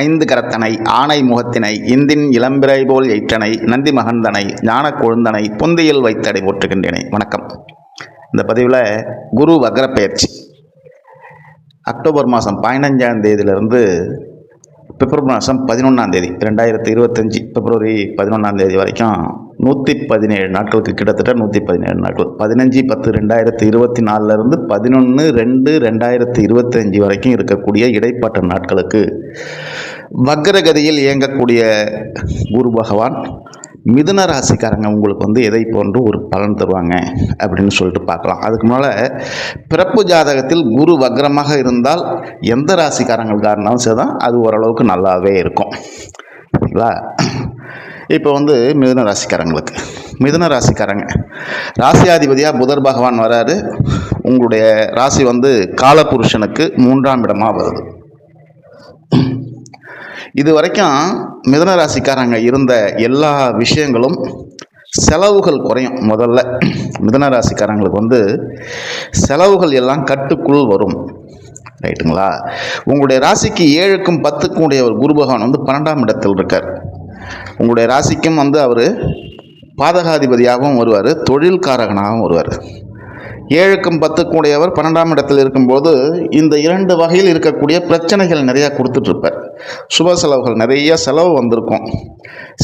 ஐந்து கரத்தனை ஆனை முகத்தினை இந்தின் இளம்பிறை போல் எயிற்றனை நந்தி மகந்தனை ஞான கொழுந்தனை புந்தியில் வைத்தடை போற்றுகின்றேனே. வணக்கம். இந்த பதிவில் குரு வக்ர பயிற்சி. அக்டோபர் மாதம் பதினஞ்சாம் தேதியிலிருந்து பிப்ரவரி மாதம் பதினொன்றாம் தேதி ரெண்டாயிரத்தி இருபத்தஞ்சி பிப்ரவரி பதினொன்றாம் தேதி வரைக்கும் நூற்றி பதினேழு நாட்களுக்கு கிட்டத்தட்ட நூற்றி பதினேழு நாட்கள். பதினஞ்சு பத்து ரெண்டாயிரத்தி இருபத்தி நாலுலேருந்து பதினொன்று ரெண்டு ரெண்டாயிரத்தி இருபத்தஞ்சி வரைக்கும் இருக்கக்கூடிய இடைப்பட்ட நாட்களுக்கு வக்ரகதியில் இயங்கக்கூடிய குரு பகவான் மிதுன ராசிக்காரங்க உங்களுக்கு வந்து எதை போன்று ஒரு பலன் தருவாங்க அப்படின்னு சொல்லிட்டு பார்க்கலாம். அதுக்கு முன்னால் பிறப்பு ஜாதகத்தில் குரு வக்ரமாக இருந்தால் எந்த ராசிக்காரங்களுக்காக இருந்தாலும் சரி தான் அது ஓரளவுக்கு நல்லாவே இருக்கும். சரிங்களா இப்போ வந்து மிதுன ராசிக்காரங்களுக்கு. மிதுன ராசிக்காரங்க. ராசியாதிபதியாக புதர் பகவான் வராரு. உங்களுடைய ராசி வந்து காலபுருஷனுக்கு மூன்றாம் இடமாக வருது. இது வரைக்கும் மிதன ராசிக்காரங்க இருந்த எல்லா விஷயங்களும் செலவுகள் குறையும் முதல்ல. மிதன ராசிக்காரங்களுக்கு வந்து செலவுகள் எல்லாம் கட்டுக்குள் வரும். ரைட்டுங்களா? உங்களுடைய ராசிக்கு ஏழுக்கும் பத்துக்கும் உடைய ஒரு குரு பகவான் வந்து பன்னெண்டாம் இடத்தில் இருக்கார். உங்களுடைய ராசிக்கும் வந்து அவர் பாதகாதிபதியாகவும் வருவார் தொழில்காரகனாகவும் வருவார். ஏழுக்கும் பத்துக்கும் உடையவர் பன்னெண்டாம் இடத்தில் இருக்கும்போது இந்த இரண்டு வகையில் இருக்கக்கூடிய பிரச்சனைகள் நிறையா கொடுத்துட்ருப்பார். சுப செலவுகள் நிறைய செலவு வந்திருக்கும்.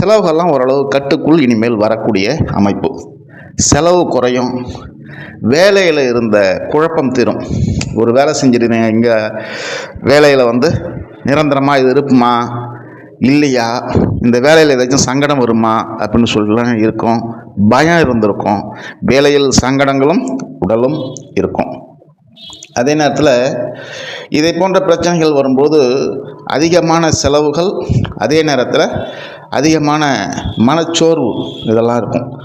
செலவுகள்லாம் ஓரளவு கட்டுக்குள் இனிமேல் வரக்கூடிய அமைப்பு. செலவு குறையும். வேலையில் இருந்த குழப்பம் தீரும். ஒரு வேலை செஞ்சிருந்தீங்க இங்கே வேலையில் வந்து நிரந்தரமாக இது இருக்குமா? இல்லையா? இந்த வேலையில் ஏதாச்சும் சங்கடம் வருமா? அப்படின்னு சொல்லிலாம் இருக்கும். பயம் இருந்திருக்கும். வேலையில் சங்கடங்களும் உடலும் இருக்கும். அதே நேரத்தில் இதை போன்ற பிரச்சனைகள் வரும்போது அதிகமான செலவுகள் அதே நேரத்தில் அதிகமான மனச்சோர்வு இதெல்லாம் இருக்கும்.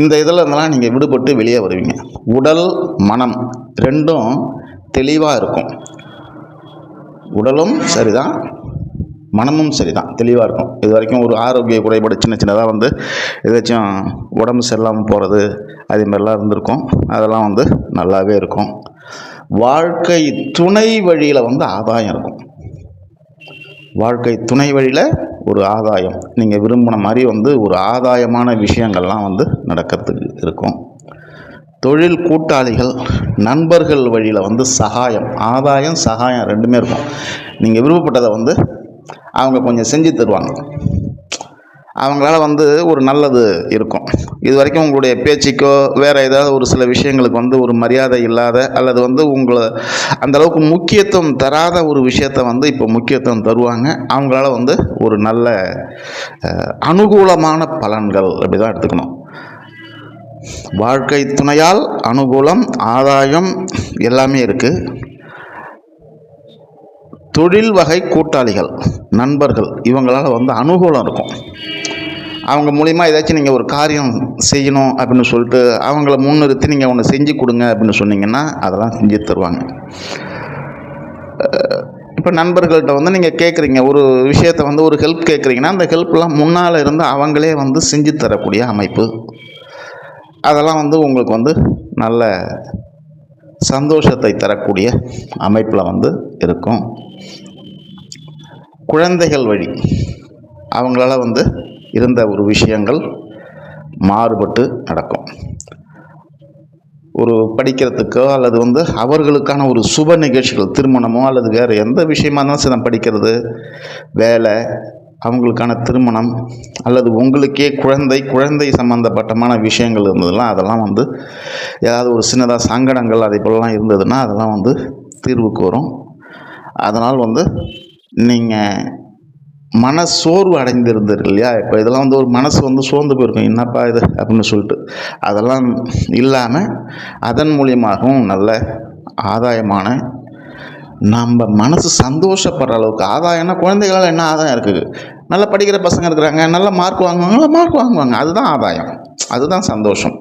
இந்த இதில் இருந்தெல்லாம் நீங்கள் விடுபட்டு வெளியே வருவீங்க. உடல் மனம் ரெண்டும் தெளிவாக இருக்கும். உடலும் சரிதான் மனமும் சரிதான் தெளிவாக இருக்கும். இது வரைக்கும் ஒரு ஆரோக்கிய குறைபாடு சின்ன சின்னதாக வந்து ஏதாச்சும் உடம்பு சரியில்லாமல் போகிறது அதே மாதிரிலாம் இருந்திருக்கும். அதெல்லாம் வந்து நல்லாவே இருக்கும். வாழ்க்கை துணை வழியில் வந்து ஆதாயம் இருக்கும். வாழ்க்கை துணை வழியில் ஒரு ஆதாயம். நீங்கள் விரும்பின மாதிரி வந்து ஒரு ஆதாயமான விஷயங்கள்லாம் வந்து நடக்கிறதுக்கு இருக்கும். தொழில் கூட்டாளிகள் நண்பர்கள் வழியில் வந்து சகாயம் ஆதாயம் சகாயம் ரெண்டுமே இருக்கும். நீங்கள் விருப்பப்பட்டதை வந்து அவங்க கொஞ்சம் செஞ்சு தருவாங்க. அவங்களால வந்து ஒரு நல்லது இருக்கும். இது வரைக்கும் உங்களுடைய பேச்சுக்கோ வேறு ஏதாவது ஒரு சில விஷயங்களுக்கு வந்து ஒரு மரியாதை இல்லாத அல்லது வந்து உங்களை அந்த அளவுக்கு முக்கியத்துவம் தராத ஒரு விஷயத்த வந்து இப்போ முக்கியத்துவம் தருவாங்க. அவங்களால வந்து ஒரு நல்ல அனுகூலமான பலன்கள் அப்படி தான் எடுத்துக்கணும். வாழ்க்கை துணையால் அனுகூலம் ஆதாயம் எல்லாமே இருக்குது தொழில் வகை கூட்டாளிகள் நண்பர்கள் இவங்களால் வந்து அனுகூலம் இருக்கும். அவங்க மூலிமா ஏதாச்சும் நீங்கள் ஒரு காரியம் செய்யணும் அப்படின்னு சொல்லிட்டு அவங்கள முன்னிறுத்தி நீங்கள் ஒன்று செஞ்சு கொடுங்க அப்படின்னு சொன்னீங்கன்னா அதெல்லாம் செஞ்சு தருவாங்க. இப்போ நண்பர்கள்ட்ட வந்து நீங்கள் கேட்குறீங்க ஒரு விஷயத்தை வந்து ஒரு ஹெல்ப் கேட்குறீங்கன்னா அந்த ஹெல்ப்லாம் முன்னால் இருந்து அவங்களே வந்து செஞ்சு தரக்கூடிய அமைப்பு. அதெல்லாம் வந்து உங்களுக்கு வந்து நல்ல சந்தோஷத்தை தரக்கூடிய அமைப்பில் வந்து இருக்கும். குழந்தைகள் வழி அவங்களால வந்து இருந்த ஒரு விஷயங்கள் மாறுபட்டு நடக்கும். ஒரு படிக்கிறதுக்கோ அல்லது வந்து அவர்களுக்கான ஒரு சுப நிகழ்ச்சிகள் திருமணமோ அல்லது வேறு எந்த விஷயமா இருந்தாலும் சரி படிக்கிறது வேலை அவங்களுக்கான திருமணம் அல்லது உங்களுக்கே குழந்தை குழந்தை சம்பந்தப்பட்டமான விஷயங்கள் இருந்ததுலாம் அதெல்லாம் வந்து ஏதாவது ஒரு சின்னதாக சங்கடங்கள் அதே போலலாம் இருந்ததுன்னா அதெல்லாம் வந்து தீர்வுக்கு வரும். அதனால் வந்து நீங்கள் மன சோர்வு அடைந்திருந்தது இல்லையா? இப்போ இதெல்லாம் வந்து ஒரு மனசு வந்து சோர்ந்து போயிருக்கும். என்னப்பா இது அப்படின்னு சொல்லிட்டு. அதெல்லாம் இல்லாமல் அதன் மூலியமாகவும் நல்ல ஆதாயமான நம்ம மனசு சந்தோஷப்படுற அளவுக்கு ஆதாயம்னா குழந்தைகளால் என்ன ஆதாயம் இருக்குது? நல்லா படிக்கிற பசங்க இருக்கிறாங்க நல்லா மார்க் வாங்குவாங்க மார்க் வாங்குவாங்க. அதுதான் ஆதாயம். அதுதான் சந்தோஷம்.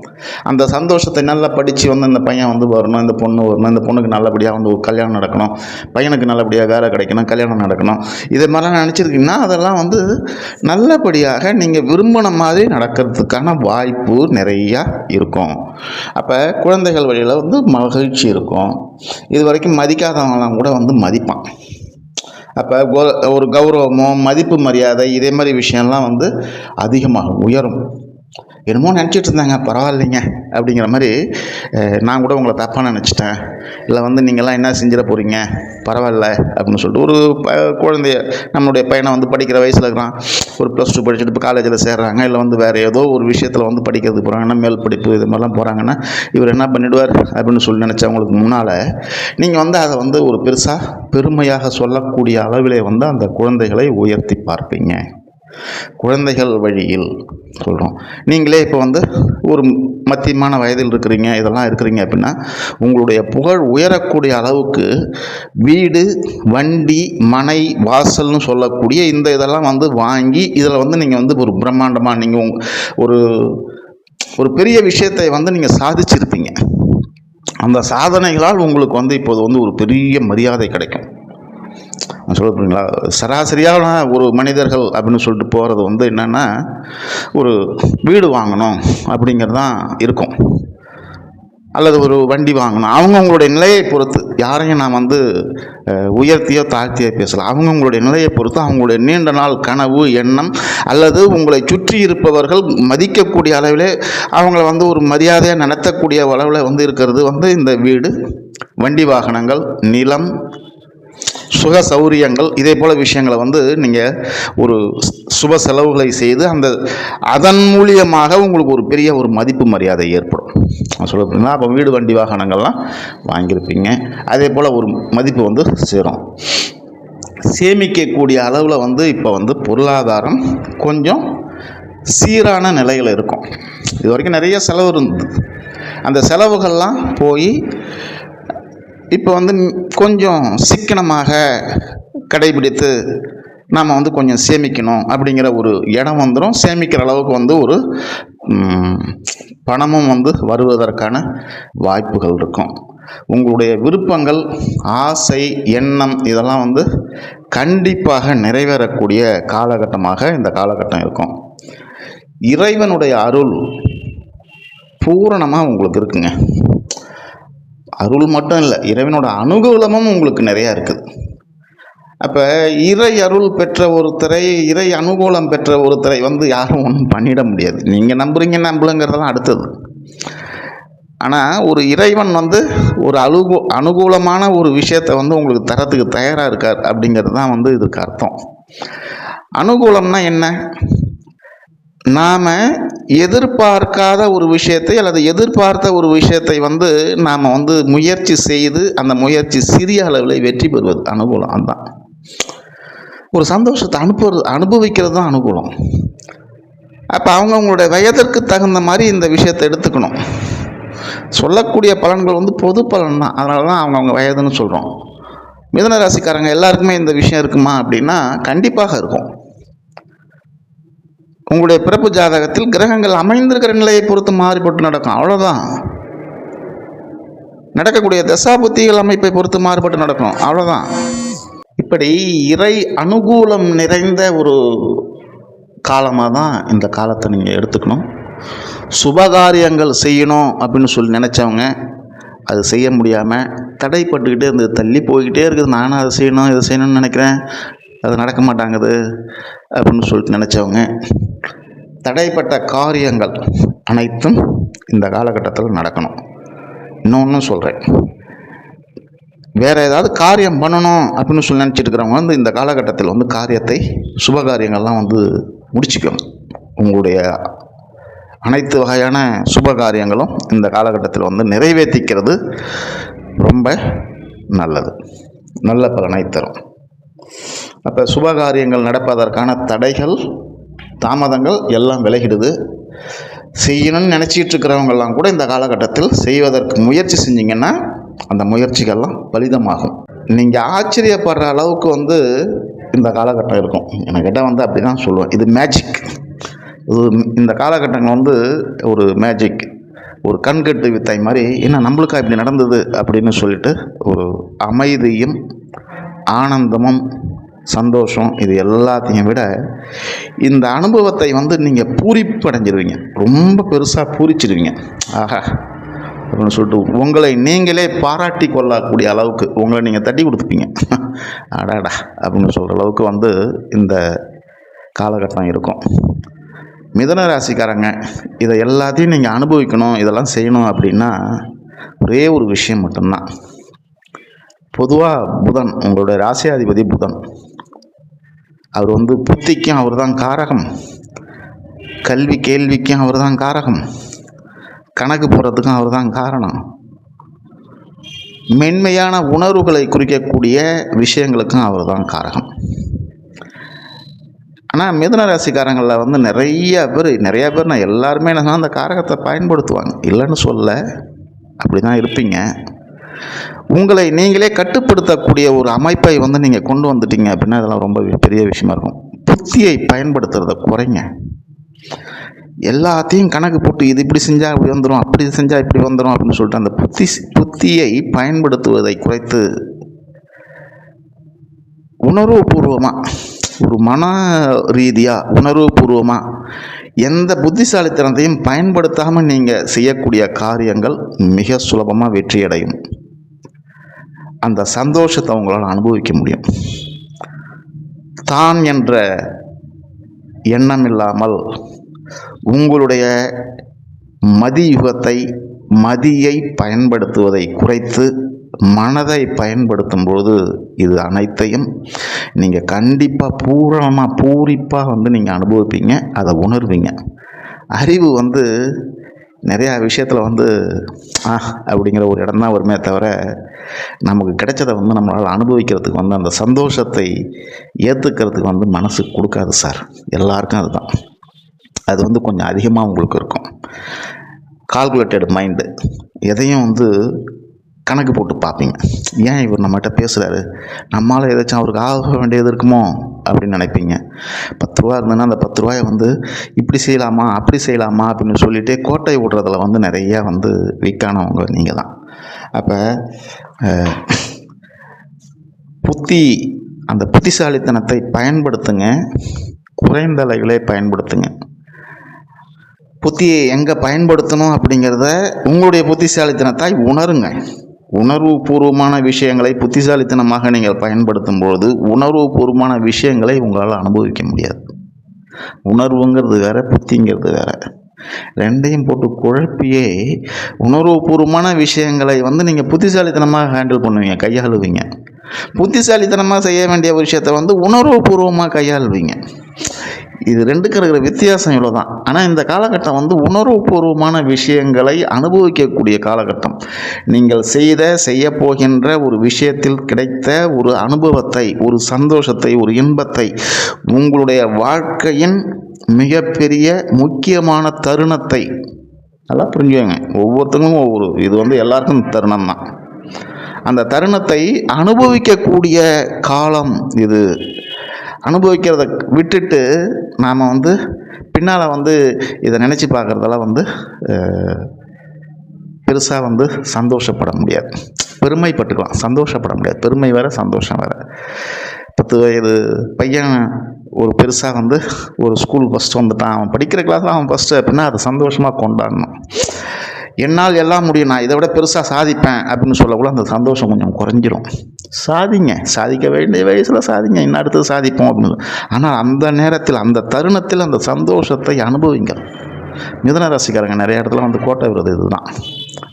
அந்த சந்தோஷத்தை நல்லா படித்து வந்து இந்த பையன் வந்து வரணும் இந்த பொண்ணு வரணும் இந்த பொண்ணுக்கு நல்லபடியாக வந்து ஒரு கல்யாணம் நடக்கணும் பையனுக்கு நல்லபடியாக வேலை கிடைக்கணும் கல்யாணம் நடக்கணும். இது மாதிரிலாம் நினச்சிருக்கீங்கன்னா அதெல்லாம் வந்து நல்லபடியாக நீங்கள் விரும்பின மாதிரி நடக்கிறதுக்கான வாய்ப்பு நிறையா இருக்கும். அப்போ குழந்தைகள் வழியில் வந்து மகிழ்ச்சி இருக்கும். இது வரைக்கும் மதிக்காதவங்களாம் கூட வந்து மதிப்பான். அப்போ ஒரு கௌரவமோ மதிப்பு மரியாதை இதே மாதிரி விஷயம்லாம் வந்து அதிகமாகும் உயரும். என்னமோ நினச்சிட்டு இருந்தாங்க பரவாயில்லைங்க அப்படிங்கிற மாதிரி நான் கூட உங்களை தப்பாக நினச்சிட்டேன். இல்லை வந்து நீங்கள்லாம் என்ன செஞ்சிட போகிறீங்க பரவாயில்ல அப்படின்னு சொல்லிட்டு ஒரு ப குழந்தைய நம்மளுடைய பையனை வந்து படிக்கிற வயசில் இருக்கிறான். ஒரு ப்ளஸ் டூ படிச்சுட்டு இப்போ காலேஜில் சேர்றாங்க. இல்லை வந்து வேறு ஏதோ ஒரு விஷயத்தில் வந்து படிக்கிறதுக்கு போகிறாங்கன்னா மேல் படிப்பு இது மாதிரிலாம் போகிறாங்கன்னா இவர் என்ன பண்ணிடுவார் அப்படின்னு சொல்லி நினச்சவங்களுக்கு முன்னால் நீங்கள் வந்து அதை வந்து ஒரு பெருசாக பெருமையாக சொல்லக்கூடிய அளவிலே வந்து அந்த குழந்தைகளை உயர்த்தி பார்ப்பீங்க. குழந்தைகள் வழியில் சொல்கிறோம் நீங்களே இப்போ வந்து ஒரு மத்தியமான வயதில் இருக்கிறீங்க இதெல்லாம் இருக்கிறீங்க அப்படின்னா உங்களுடைய புகழ் உயரக்கூடிய அளவுக்கு வீடு வண்டி மனை வாசல்னு சொல்லக்கூடிய இந்த இதெல்லாம் வந்து வாங்கி இதில் வந்து நீங்கள் வந்து ஒரு பிரம்மாண்டமாக நீங்கள் ஒரு ஒரு பெரிய விஷயத்தை வந்து நீங்கள் சாதிச்சிருப்பீங்க. அந்த சாதனைகளால் உங்களுக்கு வந்து இப்போது வந்து ஒரு பெரிய மரியாதை கிடைக்கும். சொல்ல போறீங்களா சராசரியான ஒரு மனிதர்கள் அப்படின்னு சொல்லிட்டு போகிறது வந்து என்னென்னா ஒரு வீடு வாங்கணும் அப்படிங்கிறது தான் இருக்கும். அல்லது ஒரு வண்டி வாங்கணும். அவங்கவுங்களுடைய நிலையை பொறுத்து யாரையும் நான் வந்து உயர்த்தியோ தாழ்த்தியோ பேசலாம் அவங்கவுங்களுடைய நிலையை பொறுத்து அவங்களுடைய நீண்ட நாள் கனவு எண்ணம் அல்லது உங்களை சுற்றி இருப்பவர்கள் மதிக்கக்கூடிய அளவிலே அவங்கள வந்து ஒரு மரியாதையாக நடத்தக்கூடிய அளவில் வந்து இருக்கிறது வந்து இந்த வீடு. வண்டி வாகனங்கள் நிலம் சுக சௌரியங்கள் இதே போல் விஷயங்களை வந்து நீங்கள் ஒரு சுப செலவுகளை செய்து அந்த அதன் மூலியமாக உங்களுக்கு ஒரு பெரிய ஒரு மதிப்பு மரியாதை ஏற்படும். சொல்ல அப்போ வீடு வண்டி வாகனங்கள்லாம் வாங்கியிருப்பீங்க. அதே போல் ஒரு மதிப்பு வந்து சேரும். சேமிக்கக்கூடிய அளவில் வந்து இப்போ வந்து பொருளாதாரம் கொஞ்சம் சீரான நிலையில் இருக்கும். இது வரைக்கும் நிறைய செலவு இருந்தது. அந்த செலவுகள்லாம் போய் இப்போ வந்து கொஞ்சம் சிக்கனமாக கடைபிடித்து நாம் வந்து கொஞ்சம் சேமிக்கணும் அப்படிங்கிற ஒரு இடம் வந்துடும் சேமிக்கிற அளவுக்கு வந்து ஒரு பணமும் வந்து வருவதற்கான வாய்ப்புகள் இருக்கும். உங்களுடைய விருப்பங்கள் ஆசை எண்ணம் இதெல்லாம் வந்து கண்டிப்பாக நிறைவேறக்கூடிய காலகட்டமாக இந்த காலகட்டம் இருக்கும். இறைவனுடைய அருள் பூரணமாக உங்களுக்கு இருக்குங்க. அருள் மட்டும் இல்லை இறைவனோட அனுகூலமும் உங்களுக்கு நிறையா இருக்குது. அப்போ இறை அருள் பெற்ற ஒருத்தரை இறை அனுகூலம் பெற்ற ஒருத்தரை வந்து யாரும் ஒன்றும் பண்ணிட முடியாது. நீங்கள் நம்புறீங்க நம்பலுங்கிறதெல்லாம் அடுத்தது. ஆனால் ஒரு இறைவன் வந்து ஒரு அனுகூ அனுகூலமான ஒரு விஷயத்தை வந்து உங்களுக்கு தரத்துக்கு தயாராக இருக்கார் அப்படிங்கிறது தான் வந்து இதுக்கு அர்த்தம். அனுகூலம்னா என்ன? நாம் எதிர்பார்க்காத ஒரு விஷயத்தை அல்லது எதிர்பார்த்த ஒரு விஷயத்தை வந்து நாம் வந்து முயற்சி செய்து அந்த முயற்சி சிறிய அளவில் வெற்றி பெறுவது அனுகூலம் அதுதான். ஒரு சந்தோஷத்தை அனுப்புறது அனுபவிக்கிறது தான் அனுகூலம். அப்போ அவங்கவுங்களுடைய வயதிற்கு தகுந்த மாதிரி இந்த விஷயத்தை எடுத்துக்கணும். சொல்லக்கூடிய பலன்கள் வந்து பொது பலன் தான். அதனால தான் அவங்கவுங்க வயதுன்னு சொல்கிறோம் மிதன ராசிக்காரங்க எல்லாருக்குமே இந்த விஷயம் இருக்குமா அப்படின்னா கண்டிப்பாக இருக்கும். உங்களுடைய பிறப்பு ஜாதகத்தில் கிரகங்கள் அமைந்திருக்கிற நிலையை பொறுத்து மாறுபட்டு நடக்கும். அவ்வளோதான் நடக்கக்கூடிய தசாபுத்திகள் அமைப்பை பொறுத்து மாறுபட்டு நடக்கும். அவ்வளோதான் இப்படி இறை அனுகூலம் நிறைந்த ஒரு காலமாக தான் இந்த காலத்தை நீங்கள் எடுத்துக்கணும். சுபகாரியங்கள் செய்யணும் அப்படின்னு சொல்லி நினச்சவங்க அது செய்ய முடியாமல் தடைப்பட்டுக்கிட்டே இருந்து தள்ளி போய்கிட்டே இருக்குது. நானும் அதை செய்யணும் இதை செய்யணும்னு நினைக்கிறேன். அது நடக்க மாட்டாங்குது அப்படின்னு சொல்லிட்டு நினச்சவங்க தடைப்பட்ட காரியங்கள் அனைத்தும் இந்த காலகட்டத்தில் நடக்கணும். இன்னொன்று சொல்கிறேன் வேறு ஏதாவது காரியம் பண்ணணும் அப்படின்னு சொல்லி நினச்சிட்டு இருக்கிறவங்க வந்து இந்த காலகட்டத்தில் வந்து காரியத்தை சுப காரியங்கள்லாம் வந்து முடிச்சுக்கணும். உங்களுடைய அனைத்து வகையான சுப காரியங்களும் இந்த காலகட்டத்தில் வந்து நிறைவேற்றிக்கிறது ரொம்ப நல்லது. நல்ல பலனை தரும். அப்போ சுபகாரியங்கள் நடப்பதற்கான தடைகள் தாமதங்கள் எல்லாம் விலகிடுது. செய்யணும்னு நினச்சிட்டு இருக்கிறவங்கெல்லாம் கூட இந்த காலகட்டத்தில் செய்வதற்கு முயற்சி செஞ்சீங்கன்னா அந்த முயற்சிகள்லாம் பலிதமாகும். நீங்கள் ஆச்சரியப்படுற அளவுக்கு வந்து இந்த காலகட்டம் இருக்கும். எனக்கிட்ட வந்து அப்படி தான் சொல்லுவேன். இது மேஜிக் இது இந்த காலகட்டங்கள் வந்து ஒரு மேஜிக் ஒரு கண்கட்டு வித்தை மாதிரி என்ன நம்மளுக்கா இப்படி நடந்தது? அப்படின்னு சொல்லிட்டு ஒரு அமைதியும் ஆனந்தமும் சந்தோஷம் இது எல்லாத்தையும் விட இந்த அனுபவத்தை வந்து நீங்கள் பூரிப்படைஞ்சிருவீங்க. ரொம்ப பெருசாக பூரிச்சிருவீங்க. ஆஹா அப்படின்னு சொல்லிட்டு உங்களை நீங்களே பாராட்டி கொள்ளக்கூடிய அளவுக்கு உங்களை நீங்கள் தட்டி கொடுத்துப்பீங்க. அடாடா அப்படின்னு சொல்கிற அளவுக்கு வந்து இந்த காலகட்டம் இருக்கும். மிதன ராசிக்காரங்க இதை எல்லாத்தையும் நீங்கள் அனுபவிக்கணும் இதெல்லாம் செய்யணும் அப்படின்னா ஒரே ஒரு விஷயம் மட்டும்தான். பொதுவாக புதன் உங்களுடைய ராசியாதிபதி புதன். அவர் வந்து புத்திக்கும் அவர் தான் காரகம். கல்வி கேள்விக்கும் அவர் தான் காரகம். கணக்கு போடுறதுக்கும் அவர் தான் காரணம். மென்மையான உணர்வுகளை குறிக்கக்கூடிய விஷயங்களுக்கும் அவர் தான் காரகம். ஆனால் மிதுன ராசிக்காரங்களில் வந்து நிறைய பேர் நிறைய பேர் நான் எல்லாருமே என்ன அந்த காரகத்தை பயன்படுத்துவாங்க. இல்லைன்னு சொல்ல அப்படி தான் இருப்பீங்க. உங்களை நீங்களே கட்டுப்படுத்தக்கூடிய ஒரு அமைப்பை வந்து நீங்கள் கொண்டு வந்துட்டீங்க அப்படின்னா அதெல்லாம் ரொம்ப பெரிய விஷயமா இருக்கும். புத்தியை பயன்படுத்துறத குறைங்க. எல்லாத்தையும் கணக்கு போட்டு இது இப்படி செஞ்சால் இப்படி வந்துடும் அப்படி செஞ்சால் இப்படி வந்துடும் அப்படின்னு சொல்லிட்டு அந்த புத்தி புத்தியை பயன்படுத்துவதை குறைத்து உணர்வுபூர்வமாக ஒரு மன ரீதியாக உணர்வுபூர்வமாக எந்த புத்திசாலித்தனத்தையும் பயன்படுத்தாமல் நீங்கள் செய்யக்கூடிய காரியங்கள் மிக சுலபமாக வெற்றியடையும். அந்த சந்தோஷத்தை அவங்களால் அனுபவிக்க முடியும். தான் என்ற எண்ணம் இல்லாமல் உங்களுடைய மதியுகத்தை மதியை பயன்படுத்துவதை குறைத்து மனதை பயன்படுத்தும் பொழுது இது அனைத்தையும் நீங்கள் கண்டிப்பாக பூரணமாக பூரிப்பாக வந்து நீங்கள் அனுபவிப்பீங்க அதை உணர்வீங்க. அறிவு வந்து நிறையா விஷயத்தில் வந்து ஆ அப்படிங்கிற ஒரு இடம் தான் வருமே தவிர நமக்கு கிடைச்சதை வந்து நம்மளால் அனுபவிக்கிறதுக்கு வந்து அந்த சந்தோஷத்தை ஏற்றுக்கிறதுக்கு வந்து மனசு கொடுக்காது சார். எல்லாருக்கும் அதுதான். அது வந்து கொஞ்சம் அதிகமாக உங்களுக்கு இருக்கும். கால்குலேட்டட் மைண்டு எதையும் வந்து கணக்கு போட்டு பார்ப்பீங்க. ஏன் இவர் நம்மகிட்ட பேசுகிறாரு நம்மளால் ஏதாச்சும் அவருக்கு ஆக வேண்டியது இருக்குமோ? அப்படின்னு நினைப்பீங்க. பத்து ரூபா இருந்ததுன்னா அந்த பத்து ரூபாயை வந்து இப்படி செய்யலாமா அப்படி செய்யலாமா அப்படின்னு சொல்லிட்டு கோட்டை விடுறதுல வந்து நிறையா வந்து வீக்கானவங்க நீங்கள் தான் அப்போ புத்தி அந்த புத்திசாலித்தனத்தை பயன்படுத்துங்க. குறைந்த அளவிலே பயன்படுத்துங்க. புத்தியை எங்கே பயன்படுத்தணும் அப்படிங்கிறத உங்களுடைய புத்திசாலித்தனத்தை உணருங்க. உணர்வு பூர்வமான விஷயங்களை புத்திசாலித்தனமாக நீங்கள் பயன்படுத்தும் பொழுது உணர்வு பூர்வமான விஷயங்களை உங்களால் அனுபவிக்க முடியாது. உணர்வுங்கிறது வேற புத்திங்கிறது வேற. ரெண்டையும் போட்டு குழப்பியே உணர்வுபூர்வமான விஷயங்களை வந்து நீங்கள் புத்திசாலித்தனமாக ஹேண்டில் பண்ணுவீங்க கையாளுவீங்க. புத்திசாலித்தனமாக செய்ய வேண்டிய விஷயத்தை வந்து உணர்வுபூர்வமாக கையாளுவீங்க. இது ரெண்டுக்கு இருக்கிற வித்தியாசம் இவ்வளோ தான் ஆனால் இந்த காலகட்டம் வந்து உணர்வுபூர்வமான விஷயங்களை அனுபவிக்கக்கூடிய காலகட்டம். நீங்கள் செய்த செய்ய போகின்ற ஒரு விஷயத்தில் கிடைத்த ஒரு அனுபவத்தை ஒரு சந்தோஷத்தை ஒரு இன்பத்தை உங்களுடைய வாழ்க்கையின் மிகப்பெரிய முக்கியமான தருணத்தை நல்லா புரிஞ்சுக்கோங்க. ஒவ்வொருத்தங்களும் ஒவ்வொரு இது வந்து எல்லாருக்கும் தருணம் தான் அந்த தருணத்தை அனுபவிக்கக்கூடிய காலம் இது. அனுபவிக்கிறத விட்டுட்டு நாம் வந்து பின்னால் வந்து இதை நினச்சி பார்க்குறதெல்லாம் வந்து பெருசாக வந்து சந்தோஷப்பட முடியாது. பெருமைப்பட்டுக்கலாம். சந்தோஷப்பட முடியாது. பெருமை வேறு சந்தோஷம் வேறு. பத்து வயது பையன் ஒரு பெருசாக வந்து ஒரு ஸ்கூல் ஃபஸ்ட்டு வந்துட்டான். அவன் படிக்கிற கிளாஸில் அவன் ஃபஸ்ட்டு அப்படின்னா அதை சந்தோஷமாக கொண்டாடணும். என்னால் எல்லாம் முடியும். நான் இதை விட பெருசாக சாதிப்பேன் அப்படின்னு சொல்லக்குள்ள அந்த சந்தோஷம் கொஞ்சம் குறைஞ்சிரும். சாதிங்க. சாதிக்க வேண்டிய வயசில் சாதிங்க. இன்னும் அடுத்து சாதிப்போம் அப்படின்னு. ஆனால் அந்த நேரத்தில் அந்த தருணத்தில் அந்த சந்தோஷத்தை அனுபவிங்க. மிதன ராசிக்காரங்க நிறைய இடத்துல வந்து கோட்டை விடுறது இதுதான்.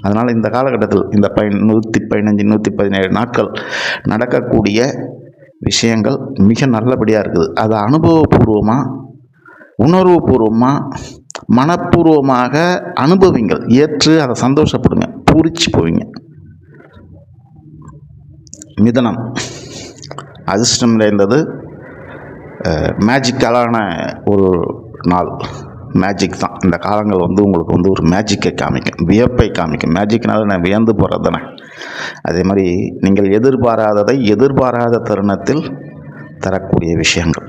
அதனால் இந்த காலகட்டத்தில் இந்த பை நூற்றி பதினஞ்சு நூற்றி பதினேழு நாட்கள் நடக்கக்கூடிய விஷயங்கள் மிக நல்லபடியாக இருக்குது. அதை அனுபவபூர்வமாக உணர்வுபூர்வமாக மனப்பூர்வமாக அனுபவிங்கள். ஏற்று அதை சந்தோஷப்படுங்க. பூரிச்சு போவீங்க. மிதனம். அதிர்ஷ்டம் நிறைந்தது. மேஜிக்கலான ஒரு நாள். மேஜிக் தான். இந்த காலங்கள் வந்து உங்களுக்கு வந்து ஒரு மேஜிக்கை காமிக்கும். வியப்பை காமிக்கும். மேஜிக்னால நான் வியந்து போகிறது தானே. அதே மாதிரி நீங்கள் எதிர்பாராததை எதிர்பாராத தருணத்தில் தரக்கூடிய விஷயங்கள்.